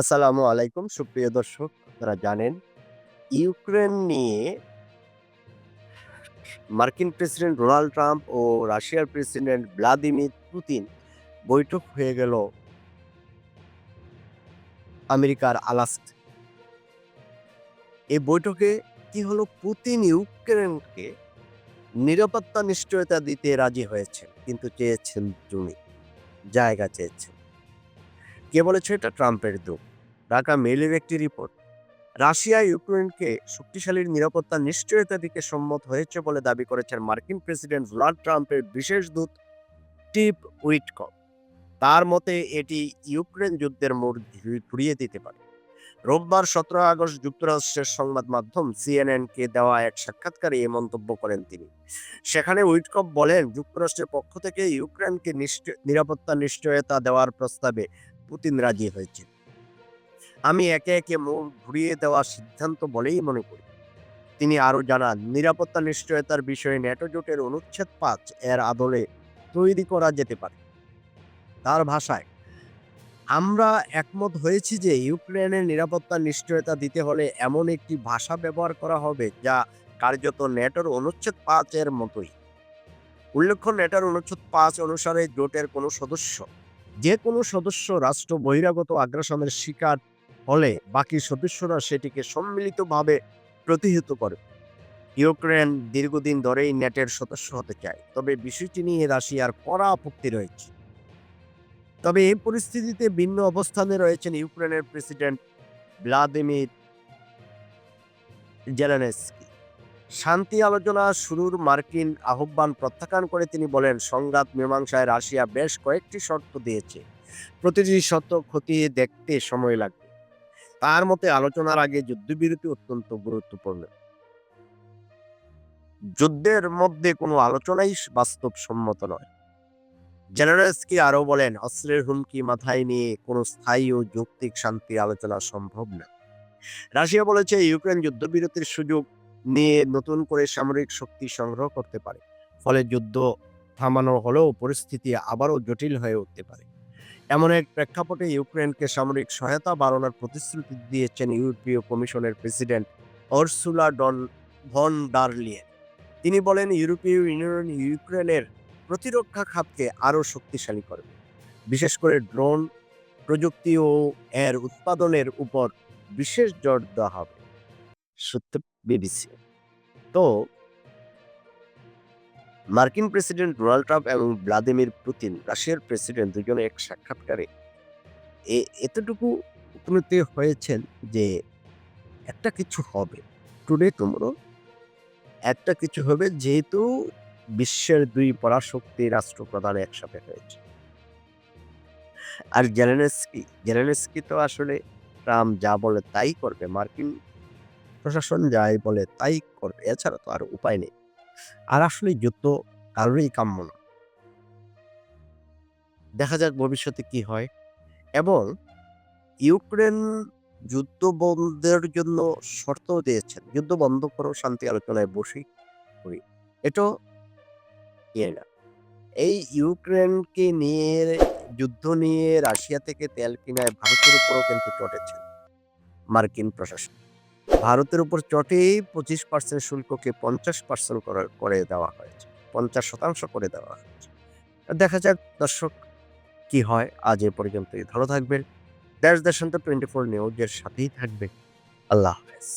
আসসালামু আলাইকুম। সুপ্রিয় দর্শক, আপনারা জানেন, ইউক্রেন নিয়ে মার্কিন প্রেসিডেন্ট ডোনাল্ড ট্রাম্প ও রাশিয়ার প্রেসিডেন্ট ভ্লাদিমির পুতিন বৈঠক হয়ে গেল আমেরিকার আলাস্ক এই বৈঠকে কি হলো? পুতিন ইউক্রেনকে নিরাপত্তা নিশ্চয়তা দিতে রাজি হয়েছে কিন্তু চেয়েছেন জমি, জায়গা চেয়েছেন। কে বলেছে এটা? ট্রাম্পের দোষ ঢাকা মেইলের একটি রিপোর্ট। রাশিয়া ইউক্রেনকে শক্তিশালীর নিরাপত্তা নিশ্চয়তা দিকে সম্মত হয়েছে বলে দাবি করেছেন মার্কিন প্রেসিডেন্ট ডোনাল্ড ট্রাম্পের বিশেষ দূত টিপ উইটকপ। তার মতে, এটি ইউক্রেন যুদ্ধের মোড় ঘুরিয়ে দিতে পারে। রোববার সতেরো আগস্ট যুক্তরাষ্ট্রের সংবাদ মাধ্যম সিএনএনকে দেওয়া এক সাক্ষাৎকারে এই মন্তব্য করেন তিনি। সেখানে উইটকপ বলেন, যুক্তরাষ্ট্রের পক্ষ থেকে ইউক্রেনকে নিরাপত্তা নিশ্চয়তা দেওয়ার প্রস্তাবে পুতিন রাজি হয়েছে আমি একে একে মোড় ঘুরিয়ে দেওয়ার সিদ্ধান্ত বলেই মনে করি। তিনি আরও জানান, নিরাপত্তা নিশ্চয়তার বিষয়ে ন্যাটো জোটের অনুচ্ছেদ পাঁচ এর আদলে তৈরি করা যেতে পারে। তার ভাষায়, আমরা একমত হয়েছি যে ইউক্রেনের নিরাপত্তা নিশ্চয়তা দিতে হলে এমন একটি ভাষা ব্যবহার করা হবে যা কার্যত ন্যাটোর অনুচ্ছেদ পাঁচ এর মতোই। উল্লেখ্য, ন্যাটোর অনুচ্ছেদ পাঁচ অনুসারে জোটের কোনো সদস্য যে কোনো সদস্য রাষ্ট্র বহিরাগত আগ্রাসনের শিকার হলে বাকি সদস্যরা সেটিকে সম্মিলিতভাবে প্রতিহত করে। ইউক্রেন দীর্ঘদিন ধরেই নেটের সদস্য হতে চায়, তবে বিষয়টি নিয়ে রাশিয়ার কড়া আপত্তি রয়েছে। তবে এই পরিস্থিতিতে ভিন্ন অবস্থানে রয়েছেন ইউক্রেনের প্রেসিডেন্ট ভ্লাদিমির জেলেনস্কি। শান্তি আলোচনা শুরুর মার্কিন আহ্বান প্রত্যাখ্যান করে তিনি বলেন, সংঘাত মীমাংসায় রাশিয়া বেশ কয়েকটি শর্ত দিয়েছে। প্রতিটি শর্ত খতিয়ে দেখতে সময় লাগবে। তার মতে আলোচনার আগে যুদ্ধবিরতি অত্যন্ত গুরুত্বপূর্ণ। যুদ্ধের মধ্যে কোনো আলোচনাই বাস্তবসম্মত নয়। জেনারেলসকি আরও বলেন, অস্ত্রের হুমকি মাথায় নিয়ে কোনো স্থায়ী ও যৌক্তিক শান্তি আলোচনা সম্ভব না। রাশিয়া বলেছে, ইউক্রেন যুদ্ধবিরতির সুযোগ নিয়ে নতুন করে সামরিক শক্তি সংগ্রহ করতে পারে। ফলে যুদ্ধ থামানো হলেও পরিস্থিতি আবারও জটিল হয়ে উঠতে পারে। এমন এক প্রেক্ষাপটে ইউক্রেনকে সামরিক সহায়তা বাড়ানোর প্রতিশ্রুতি দিয়েছেন ইউরোপীয় কমিশনের প্রেসিডেন্ট অর্সুলা ডন ভন ডারলিয়েন তিনি বলেন, ইউরোপীয় ইউনিয়ন ইউক্রেনের প্রতিরক্ষা খাতকে আরও শক্তিশালী করবে। বিশেষ করে ড্রোন প্রযুক্তি ও এর উৎপাদনের উপর বিশেষ জোর দেওয়া হবে। সত্য বিবিসি। তো মার্কিন প্রেসিডেন্ট ডোনাল্ড ট্রাম্প এবং ভ্লাদিমির পুতিন, রাশিয়ার প্রেসিডেন্ট দুজনে এক সাক্ষাৎকারে এতটুকু উপনীত হয়েছেন যে একটা কিছু হবে। টুডে টুমরো একটা কিছু হবে যেহেতু বিশ্বের দুই পরাশক্তি রাষ্ট্রপ্রধান একসাথে হয়েছে। আর জেলেনস্কি জেলেনস্কি তো আসলে ট্রাম্প যা বলে তাই করবে। মার্কিন প্রশাসন যাই বলে তাই করবে, এছাড়া তো আর উপায় নেই। আর আসলে যুদ্ধ কারোরই কাম্য না। দেখা যাক ভবিষ্যতে কি হয়। এবং ইউক্রেন যুদ্ধ বন্ধের জন্য শর্ত দিয়েছেন। যুদ্ধ বন্ধ করো, শান্তি আলোচনায় বসি, করি। এটাও ইয়ে না? এই ইউক্রেনকে নিয়ে, যুদ্ধ নিয়ে রাশিয়া থেকে তেল কিনায় ভারতের উপরও কিন্তু চটেছে মার্কিন প্রশাসন। ভারতের উপর চটেই পঁচিশ পার্সেন্ট শুল্ককে পঞ্চাশ পার্সেন্ট করে দেওয়া হয়েছে। পঞ্চাশ শতাংশ করে দেওয়া হয়েছে। দেখা যাক, দর্শক, কি হয়? আজ এ পর্যন্তই। ভালো থাকবেন। দেশ দেশান্তর টোয়েন্টি ফোর নিউজের সাথেই থাকবে আল্লাহ হাফেজ।